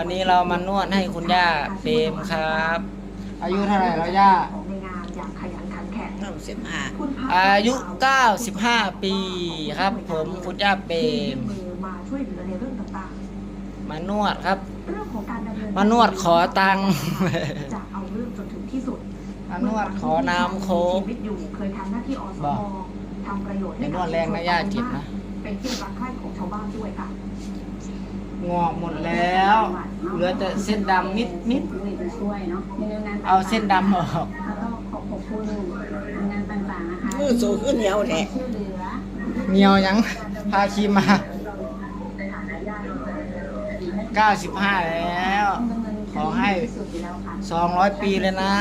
วันนี้เรามานวดให้คุณย่าเปรมครับ อายุเท่าไหร่แล้วย่าของในงานอย่างขยันขันแข็งเก้าสิบห้าคุณพัฒน์อายุ 95 ปีครับ ผมคุณย่าเปรมมือมาช่วยเหลือในเรื่องต่างมานวดครับๆเรื่องของการดำเนินมานวดขอตังค์จะเอาเรื่องจนถึงที่สุดมานวดขอน้ำโค้กชีวิตอยู่เคยทำหน้าที่อสบมอกทำประโยชน์ในนวดแรงนะย่าเจ็บนะเป็นที่รักใคร่ของชาวบ้านด้วยค่ะ งอกหมดแล้ว เหลือแต่เส้นดำนิดนิดช่วยเนาะในงานเอาเส้นดำออกแล้วก็ขอบขอบคุณงานต่างๆนะคะมือสูงขึ้นเหนียวแท้ช่วยเหลือเหนียวยังพาคีมา 95 แล้ว ขอให้สุดอยู่แล้วค่ะ200 ปีเลยนะ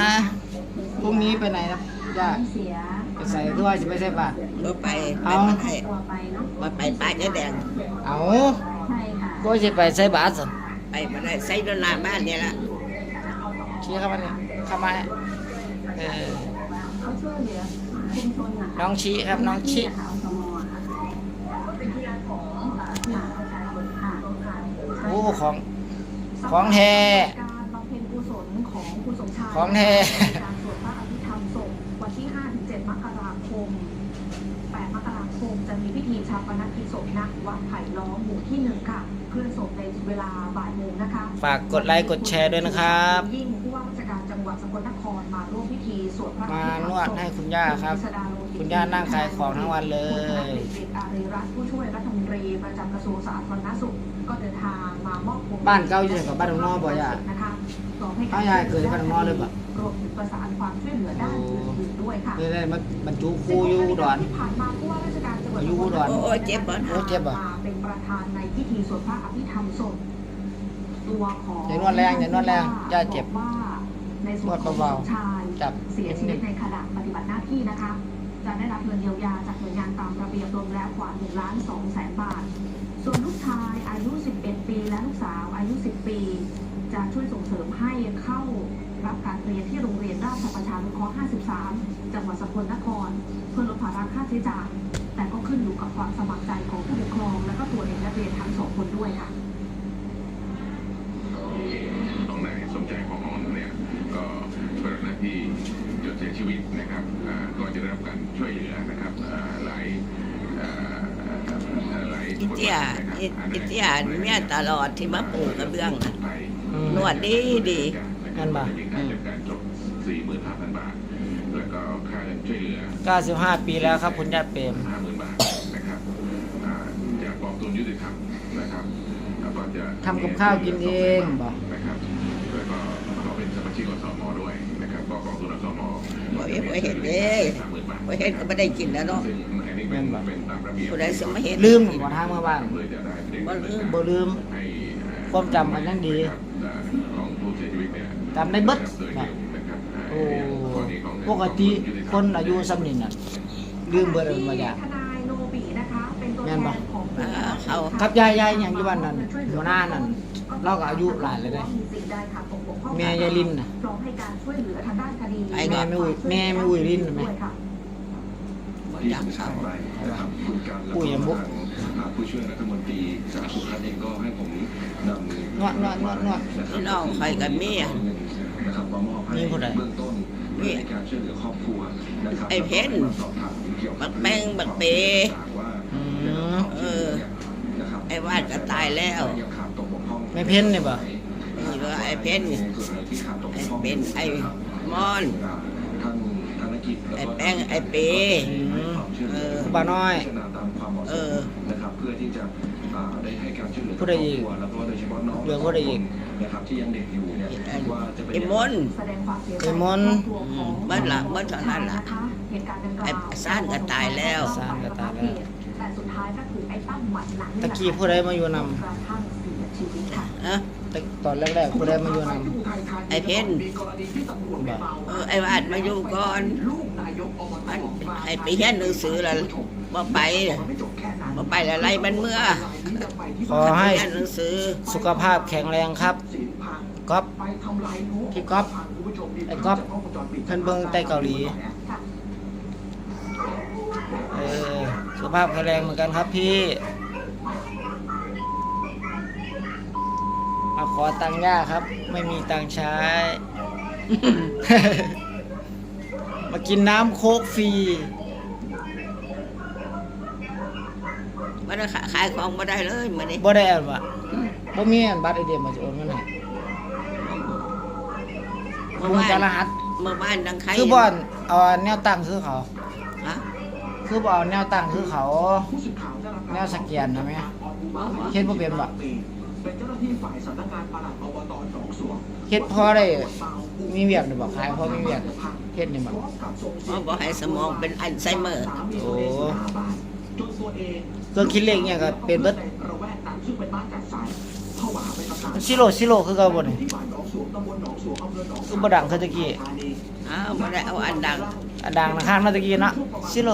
พรุ่งนี้ไปไหนนะย่าเสียไปใส่ถ้วยจะไม่ใช่ป่ะบ่ไปไป เอาบ่ได้ตัวไปเนาะบ่ไปป้าจะแดง เอาใช่ค่ะ ก็จะไปใส่บาตรสิไปบ่ได้ใส่ดนหน้าบ้านเนี่ยละชี้เข้ามาเนี่ยเข้ามาเออเขาช่วยเหลือชุมชนนะคะน้องชี้ครับน้องชี้ค่ะอสมค่ะเป็นที่รักของค่ะประชาชนค่ะโอ้ของ ของแท้การบำเพ็ญกุศลของคุณสมชายของแท้ การสวดพระอภิธรรมศพวันที่ 5-7 มกราคม 8 มกราคม จะมีพิธีชาปนกิจศพณวัดไผ่ล้อมหมู่ที่หนึ่งค่ะเคลื่อนศพในเวลาบ่ายโมงนะคะฝากกดไลค์กดแชร์ด้วยนะครับยิ่งผู้ว่าราชการจังหวัดสกลนครมาร่วมพิธีสวดพระอภิธรรมานวดให้คุณย่าครับณกฤษดาโลหิตคุณย่านั่งขายของทั้งวันเลยคุณธนกฤษอารีรัตน์ผู้ช่วยรัฐมนตรีประจำกระทรวงสาธารณสุขก็เดินทางมามอบพวงบ้านเก่าอยู่ไหนกับบ้านหนองนอบ่ย่านะคะพร้อมให้เอาย่าเกิดที่บ้านหนองนอเลยบ่รวมถึงประสานความช่วยเหลือด้านอื่น ๆด้วยค่ะนี่ได้มาบรรจุครูอยู่อุดร ที่ผ่านมาผู้ว่าราชการจังหวัดอยู่อุดรโอ้ยเจ็บบ่ โอ้เจ็บอะมาเป็นประธานในพิธีสวดพระอภิธรรมศพตัวของอย่านวดแรงอย่านวดแรงย่าเจ็บอกว่าในส่วนของนวดเบาๆสมชายจับ เสียชีวิตในขณะปฏิบัติหน้าที่นะคะ จะได้รับเงินเยียวยาจากหน่วยงานตามระเบียบรวมแล้วกว่า1ล้าน2แสนบาท ส่วนลูกชายอายุ 11 ปีและลูกสาวอายุ 10 ปี จะช่วยส่งเสริมให้เข้า รับการเรียนที่โรงเรียนราชประชานุเคราะห์ 53 จังหวัดสกลนคร เพื่อลดภาระค่าใช้จ่าย แต่ก็ขึ้นอยู่กับความสมัครใจของผู้ปกครอง และก็ตัวเด็กนักเรียนทั้งสองคนด้วยค่ะน้องนายสมใจของอ่อนเนี่ยก็ปฏิบัติหน้าที่จนเสียชีวิตนะครับอ่าก็จะได้รับการช่วยเหลือนะครับอ่าหลายอ่าหลายอิเตียอิอิเตียเมียตลอดที่มาปลูกกระเบื้องน่ะอืมนวดดีดี งั้นบ่ค่าจัดการจบสี่หมื่นห้าพันบาท แล้วก็ค่าช่วยเหลือ 95 ปีแล้วครับ คุณย่าเปรม ห้าหมื่นบาทนะครับอ่าจากกองทุนยุติธรรมนะครับแล้วก็จะทำกับข้าวกินเองบอก นะครับแล้วก็เขาเป็นสมาชิกอสมด้วยนะครับก็กองทุนอสมบ่เห็นบ่เห็นเด้สามหมื่นบาทบ่เห็นก็บ่ได้กินแล้วเนาะ ซึ่งอันนี้เป็นเป็นตามระเบียบผู้ใดสิมาเห็น ลืมหมดทางเมื่อวานเลยจะได้เป็นบ่ลืม บ่ลืม ให้ ความจำกันยังดี ของผู้เสียชีวิตเนี่ย จำได้เบิดโดยเร็วนะครับโอ้ปกติคนอายุสำนินน่ะลืมเบอร์อะไรมาอย่างทนายโนบินะคะเป็นตัวแทแม่นนบ่ของอ่าเขาครับยายยายอย่างที่บ้านนั้นหัวหน้านั่นเราก็อายุหลายเลยเด้แม่ยายลินน่ะพร้อมให้การช่วยเหลือทางด้านคดีไอ้แม่ไม่อุ้ยแม่ไม่อุ้ยลิ้นเห็นไหมด้วยค่ะบ่อยากเขานะครับคุณการแล้วอุ้ยก็ยังบุกทางผู้ช่วยรัฐมนตรีสาธารณสุขเองก็ให้ผมนำนวดนวดนวดนวดพี่น้องใครกับเมีย นะครับมามอบให้นี่ผู้ใดเบื้องต้นเพื่อในการช่วยเหลือครอบครัวนะครับไอ้เพ็ญสอบถามเกี่ยวบักแป้งบักเปว่าอืมเออนะครับไอ้วาดก็ตายแล้วยังขาดตกบกพร่องไม่เพ้นเนี่ยบ่นี่ก็ไอ้เพ็ญในส่วนไหนที่ขาดตกบไอ้กพร่องเป็นไอ้มอนท่านธนกิจไอ้แป้งไอ้เปอืมเออครูบาน้อย ผู้ใดอีกครบครัวแล้วก็โดยเฉพาะน้องเหลือผู้ใดอีกนะครับที่ยังเด็กอยู่เนี่ยว่าจะเป็นไอ้มนต์แสดงความเสียใจไอ้มนต์ครอบครัวของเบิดละเบิดเท่านั้นล่ะเหตุการณ์ดังกล่าวไอ้ซ่านก็ตายแล้วซ่านก็ตายแล้วแต่สุดท้ายก็คือไอ้ตั้มหมัดหลังตะกี้ผู้ใดมาอยู่นำกระทั่งเสียชีวิตค่ะฮะแต่ตอนแรกๆผู้ใดมาอยู่นไอ้เพ็ญำบ่เออไอ้วาดมาอยู่ก่อนมันไอ้ไปเรียนหนังสือแล้วบ่ไปบ่ไปแล้วไล่มันเมื่อ ขอให้รียนหนังสือสุขภาพแข็งแรงครับก๊อฟพี่ก๊อฟไอ้ก๊อฟเพิ่นเบิ่งแต่เกาหลีเออสุขภาพแข็งแรงเหมือนกันครับพี่มาขอตังค์ย่าครับ ไม่มีตังค์ใช้ มากินน้ำโคกฟรี บ่ได้ขายของบ่ได้เลยมื้อนี้บ่ได้อันวะบ่มีอันบัตรไอเดียมาจะโอนเงินให้เมื่อมีวาแต่นรหัสเมื่อวานดังใครคือบ่อนเอาแนวตั้งคือเขาฮะคือบ่เอาแนวตั้งคือเขา แนวสแกนนะแม่เฮ็ดบ่เป็นบ่เป็นเจ้าหน้าที่ฝ่ายสำนักงานปลัดอบตหนองสวงเฮ็ดพอได้มีเวียกหรือบ่ขายพอมีเวียกเฮ็ดนี่บ่เพราะบ่ให้สมองเป็นอัลไซเมอร์โอ้จนตัว เองเครื่องคิดเลขเนี่ยก็เป็นเบิดระแวกนั้นซึ่งเป็นบ้านจัดสรรผวาไปประกาศซิโร่ซิโร่คือเก่าบ่นี่ที่ฝ่ายหนองสวงตำบลหนองสวงอำเภอหนองคือบ่ดังคือตะกี้อ้าวบ่ได้เอาอันดังอันดังนะข้างเมื่อตะกี้เนาะซิโร่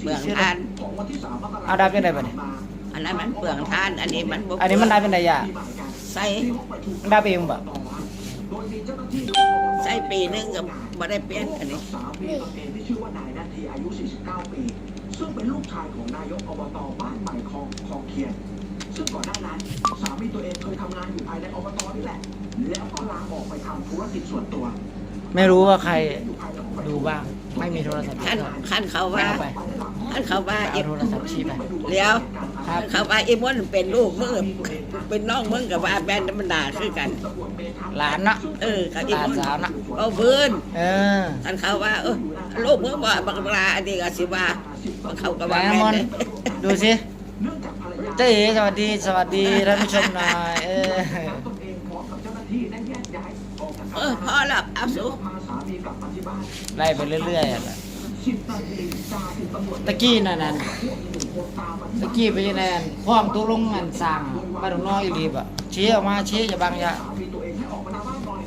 เปลืองทานของวันที่สามมกราคมเอาดับเป็นไดบัดนี้อันนั้นมันเปลืองทาน อันนี้มันบ่อันนี้มันได้เป็นไดย่าใส่มันได้เองบ่โดยมีเจ้าหน้าที่ใส่ปีหนึงก็บ่ได้เปลี่ยนอันนี้ สามีตนเองที่ชื่อว่านายนาทีอายุ49ปีซึ่งเป็นลูกชายของนายกอบตบ้านใหม่คลองคลองเคียน ซึ่งก่อนหน้านั้นสามีตัวเองเคยทำงานอยู่ภายในอบตนี่แหละ แล้วก็ลาออกไปทำธุรกิจส่วนตัวไม่รู้ว่าใครดูบ้าง ไม่มีโทรศัพท์ขั้นก็ขั้นเขาว่าเอาไปขั้นเขาว่าเอาอีโทรศัพท์ชี้ไปเลี้ยวครับ เขาว่าอีมวนเป็นลูกมึงเป็นน้องมึงกับว่าแบนธรรมดาคือกัน หลานเนาะเออเขาอีหลานมวนสาวเนาะเอาพื้นเออท่านเขาว่าเออลูกมึงบ่บักลาอันนี้ก็สิว่าเขาก็แบว่างแม่ค์มอนนเด้ดูสิเจ๊เอ๋สวัสดีสวัสดีท่านผู้ชมหน่อยเออตนเองพร้อมกับเจ้าหน้าที่ได้แยกย้ายออกจากเออพอแล้วเอาสูพาสามีกลับมาที่บ้านไล่ไปเรื่อยๆอะแหละสิบนาทีจ่าสิบตำรวจตะกี้นั่นน่ะ ตะกี้ไปยังไงอันคล้องตัวลงอันสั่งบ้านหลวงน้อยอีรีบอะชี้ออกมาชี้อย่าบังอย่าสามีตัวเองให้ออกมาหน้าบ้านหน่อย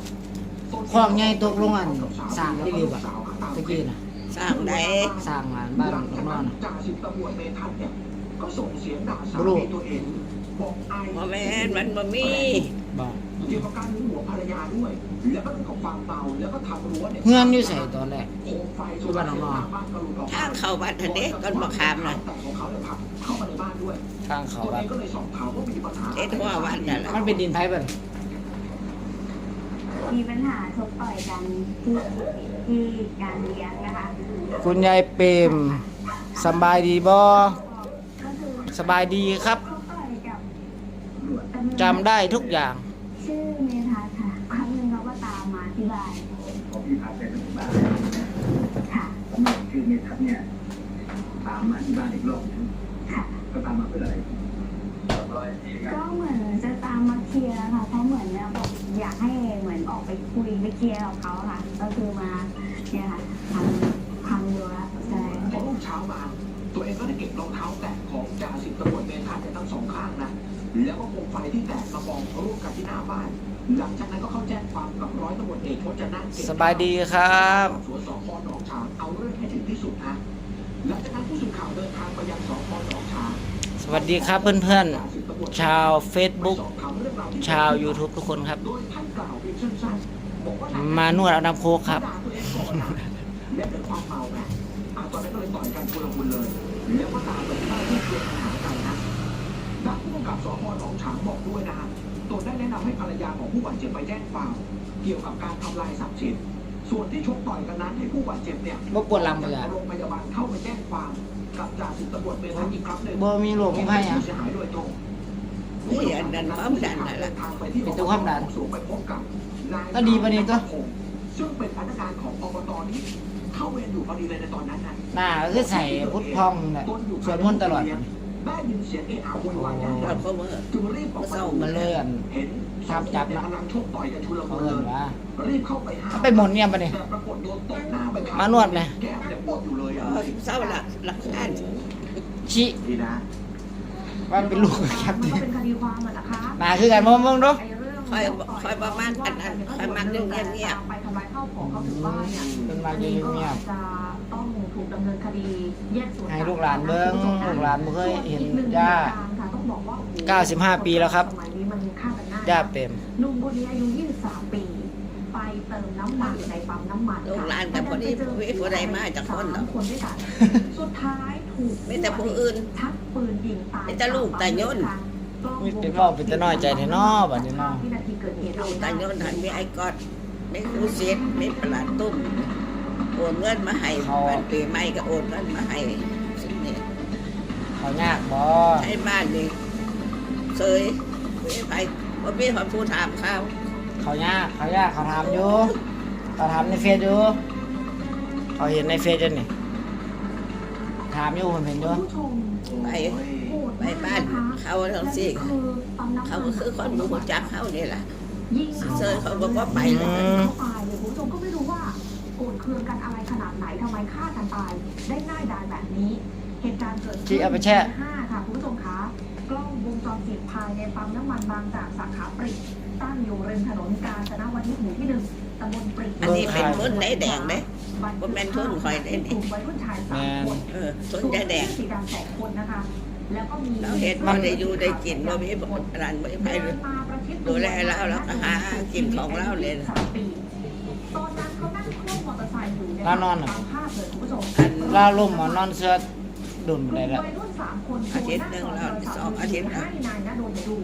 คล้องใหญ่ตกลงอันสั่งอีรีบอะตะกี้น่ะสร้างได้สั่งอันบ้านหลวงน้อยน่ะจ่าสิบตำรวจเมทัศน์เนี่ยก็ส่งเสียงด่าสาบลูมีตัวเองบอกไอบ่แม่นมันบ่มีบอก เกี่ยวกับการหึงหวงภรรยาด้วย แล้วก็เรื่องของความเมาแล้วก็ทำรั้วเนี่ยเงื่อนอยู่ใส่ตอนแรกโคมไฟที่บ้านหนองนอนบ้านก็หลุดออกทางเข้าบ้านทันเด้ก่อนบ่ขามน่ะแต่ของเขาเนี่ยผลักเข้ามาในบ้านด้วยทางเขาตัวแบเอบงก็เลยสอบถามว่ามีปัญหาเอ็ดหัววันนั่นล่ะมันเป็นดินไทยเปล่ะมีปัญหาชกต่อยกันที่ที่งานเลี้ยงนะคะคุณยายเปรมสำบายดีบ่ก็คือสบายดีครับ ชกต่อยกับจำได้ทุกอย่าง ชื่อเมธาค่ะ ครั้งหนึ่งเขาก็ตามมาที่บ้าน ของพี่พัดเป็นที่บ้าน ค่ะ คือ เมทัศน์เนี่ยตามมาที่บ้านอีกรอบหนึงค่ะก็ตามมาเพื่ออะไรก็เหมือนจะตามมาเคลียร์ค่ะเพราะเหมือนเนี่ยบอกอยากให้เหมือนออกไปคุยไปเคลียร์กับเขาค่ะ ก็คือมาเนี่ยค่ะทำทำดูแลใช่พอรุ่งเช้ามา ตัวเองก็ได้เก็บรองเท้าแตะของจ่าสิบตำรวจเมทัศน์เนี่ยทั้งสองข้างนะแล้วก็โคมไฟที่แตกกระบองร่วมกันที่หน้าบ้าน หลังจากนั้นก็เข้าแจ้งความกับร้อยตำรวจเอกพจนาถเกตสบายดีครับ วัสดีครับเพื่อนๆ ชาว Facebook ชาว YouTube ทุกคนครับโดยท่านกล่าวเพียงสั้นๆบอกว่านายมานวดเอาน้ำโคกครับด่าตัวเองก่อนนะและด้วยความเมาไงอะตอนนั้นก็เลยต่อยกันชุลมุนเลยแล้วก็ตามไปที่บ้านที่เกิดปัญหากันนะด้านผู้กำกับสพหนองฉางบอกด้วยนะตนได้แนะนำให้ภรรยาของผู้บาดเจ็บไปแจ้งความ เกี่ยวกับการทำลายทรัพย์สิน ส่วนที่ชกต่อยกันนั้นให้ผู้บาดเจ็บเนี่ยบ่ปวดหลังบ่ล่ะโรงพยาบาลเข้าไปแจ้งความ กับจ่าสิบตำรวจเมทัศน์อีกครั้งหนึ่งบ่มีโรคมีภัยหยังผู้เสียหายโดยตรงนี่อันนั้นความดันนั่นล่ะ เป็นตัวความดันไปพบกับนายก็ดีปะนี่ตัว ซึ่งเป็นพนักงานของอบตนี้ เข้าเวรอยู่พอดีเลยในตอนนั้นนะหน้าก็คือใส่พุทธพองน่ะสวดมนต์ตลอด ได้ยินเสียงเอะอะโวยวายดังรลั่ถนเขามือจึงรีบออกมาดูมันเลยอันเห็นครับจับนะกำลังชกต่อยกันชุลเขามุนเอิ้นเลยว่ารีบเข้าไปห้ามเอาไปหมดเนี่ยปะเนี่ยแต่ปรากฏโดนตบหน้าไปครั้งมานวดไหมแก้มเนี่ยปวดอยู่เลยอะเศร้าละหลักฐานชิดีนะว่าเป็นลูกแคปมันดิก็เป็นคดีความอะนะคะหน้าคือกันมองมองดูไอ้เรื่องคอยคอยประมาณอันนั้นคอยมักเรื่องเงียบไปทำลายข้าวของเขาถึงบ้านเนี่ยเป็นมาอันเงีนี้ก็ยบจะ ต้องถูกดำเนินคดีแยกส่วนให้ลูกหลานเบิ่งลูกหลานบ่เคยเห็นส่วอีกหนึ่งย่าเหตุการณ์ค่ะต้องบอกว่าโอ้โห95 ปีแล้วครับสมัยนี้มันฆ่ากันหน้าย่าเปรมหนุ่มคนนี้อายุ23 ปี ไปเติมน้ำมันในปั๊มน้ำมันลูกหลานแต่พอดีผู้วิผู้ใดมาจากคนเนาะสามคนด้วยกันสุดท้ายถูกมีแต่ผู้อื่นชักปืนยิงตายมีแต่ลูกแต่ย่นคมีแต่เว้าเป็นแต่น้อยใจแท้น้อบัดนี้น้อวินาทีเกิดเหตุเอาตาโยนหันมีไอ้กอดมีครูเสียมีประหลาดตุ้ม โอนเงินมาให้วันปีใหม่ก็โอนเงินมาให้สิ่งนี้เขายากบ่ให้บ้านนี่เซยไม่ไปว่ามีคนผู้ถามเขาเขายากเขายากเขาถามอยู่เขาถามในเฟซอยู่เขาเห็นในเฟซอยู่นี่ถามอยู่ผมเห็นอยู่ผู้ชมไปไปบ้านเขาทั้งสี่เขาก็คือคนรู้จักเขานี่แหละยิงเซยเขาบอกว่าไปอืเลย โกรธเคืองกันอะไรขนาดไหนทำไมฆ่ากันตาย ได้ง่ายดายแบบนี้ เหตุการณ์เกิดขึ้นที่เอาไปแช่ห้าค่ะคุณผู้ชมคะกล้องวงจรปิดภายในปั๊มน้ำมันบางจากสาขาปริกตั้งอยู่ริมถนนกาญจนวนิชหมู่ที่หนึ่งตำบลปริกอันนี้เป็นทุนได้แดงเด้บ่แม่นทุนข่อยได้นี่ กลุ่มวัยรุ่นชายสามคนเออสนใจแดง สีดำสองคนนะคะ แล้วก็มีเราเห็นว่าได้อยู่ได้กินว่ามีบอกร้านไม่ไปเลย ดูแลเราแล้วก็หากินของเราเลยนะ สามปี ร์ไซค์อยู่เยแล้วนอนเหรอตามภาพเลยคุณผู้ชมอันล่าลุ่มหมอนอนเสื้อดุนได้แล้ววัยรุ่นสามคนอาทิตย์หนึ่งแล้วสองอาทิตย์แล้ว ให้นายณโดนไปดู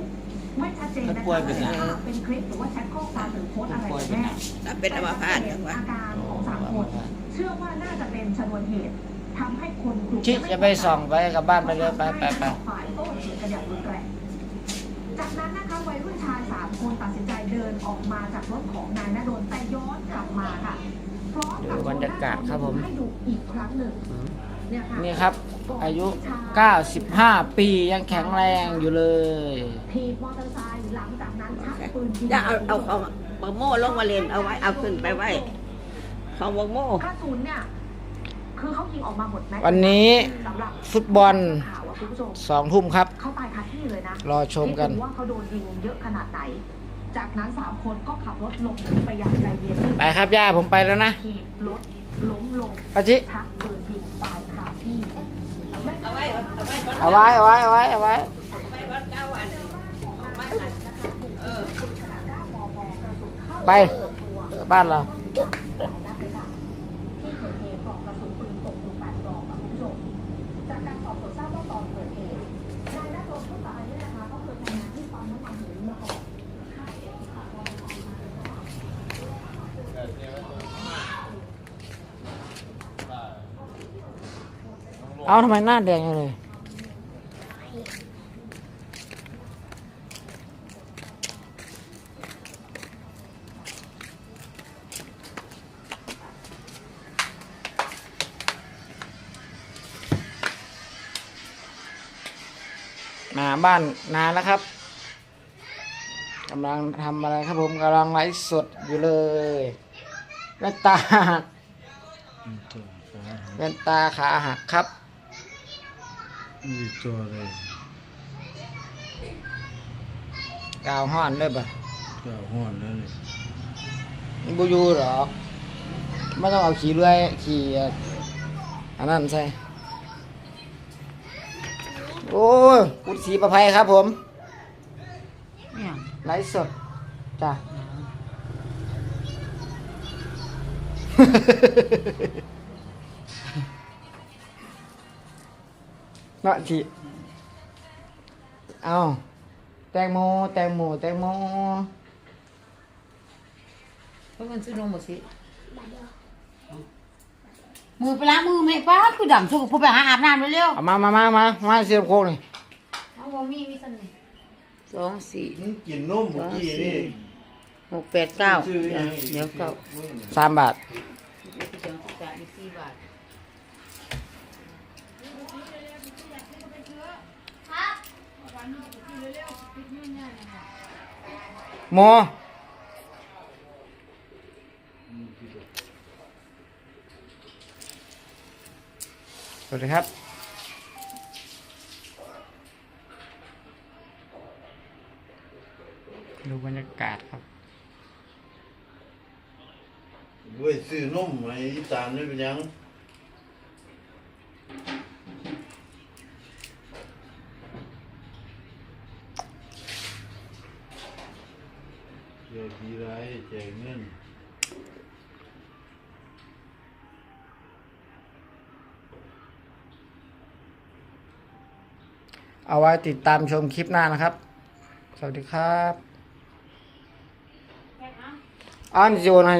ไม่ชัดเจนนะมันป่วยเป็นไงคะเป็นคลิปหรือว่าแชทข้อความหรือโพสต์อะไรกันแน่ ถ้าเป็นอัมพาตจังวะอาการของสามคนเชื่อว่าน่าจะเป็นชนวนเหตุทำให้คนกลุ่มชิจะไปส่องไปกลับบ้านไปเลยไปไปไป ฝ่ายโต้เถียงกันอย่างรุนแรงจากนั้นนะคะวัยรุ่นชายสามคนตัดสินใจเดินออกมาจากรถของนายณโดนแต่ย้อนกลับมาค่ะพร้อมกับ ดูบรรยากาศครับผมให้ดูอีกครั้งหนึ่งเนี่ยค่ะนี่ครับ อายุ 95 ปียังแข็งแรงอยู่เลยถีบมอเตอร์ไซค์หลังจากนั้นชักปืนยิงจะเอาเอาของบังโม่ลงมาเล่นเอาไว้ เอาขึ้นไปไว้ของบังโม่กระสุนเนี่ยคือเขายิงออกมาหมดไหมวันนี้สำหรับฟุตบอลข่าวอะคุณผู้ชมสองทุ่มครับ เขาตายคาที่เลยนะ รอชมกันไรู้ว่าเขาโดนยิงเยอะขนาดไหน จากนั้นสามคนก็ขับรถหลบหนีไปอย่างใจเย็นไปครับย่าผมไปแล้วนะถีบรถล้มลงปาจิชักปืนยิงตายคาที่เอาไว้เอาไว้เอาไว้เอาไว้เอาไว้เอาไว้ไปบ้านเรา ที่เกิดเหตุปลอกกระสุนปืนตกอยู่แปดปลอกอะคุณผู้ชมจากการสอบสวนทราบว่าตอนเกิดเหตุนายณโดนผู้ตายเนี่ยนะคะเขาเคยทำงานที่ปั๊มน้ำมันแห่งนี้มาก่อน เอาทำไมหน้าแดงจังเลยมาบ้านนานแล้วครับกำลังทำอะไรครับผมกำลังไลฟ์สดอยู่เลยแว่นตาแว่นตาขาหักครับ ตัวอะไรกาวห้อนด้วยป่ะก็ห้อนแล้วนี่มันบูยูหรอไม่ต้องเอาขี่เรื่อยขี่อันนั้นใช่โอ้ยกุศรีประภัยครับผมไลฟ์สดจ้ะ เนาะทีเอาแตงโมแตงโมแตงโมเพราะมันซื้อนมหมดสิมือไปล้างมือไหมป้าคือดำสุกพูดไปหาอาบน้ำเร็วเอามามามามามาเสียบโคกนี่ๆเอาบ่มีมีสันนี่สองสี่มึงกินนมเมื่อกี้นี่หกแปดเก้าซื้อยังเดี๋ยวเก้าสามบาทสองสามสี่บาท โมสวัสดีครับ ดูบรรยากาศครับเว้ยซื้อนมไอ้อีสานนี่เป็นยัง เดี๋ยวดีไรแจกเงินเอาไว้ติดตามชมคลิปหน้านะครับ สวัสดีครับ อันโยนให้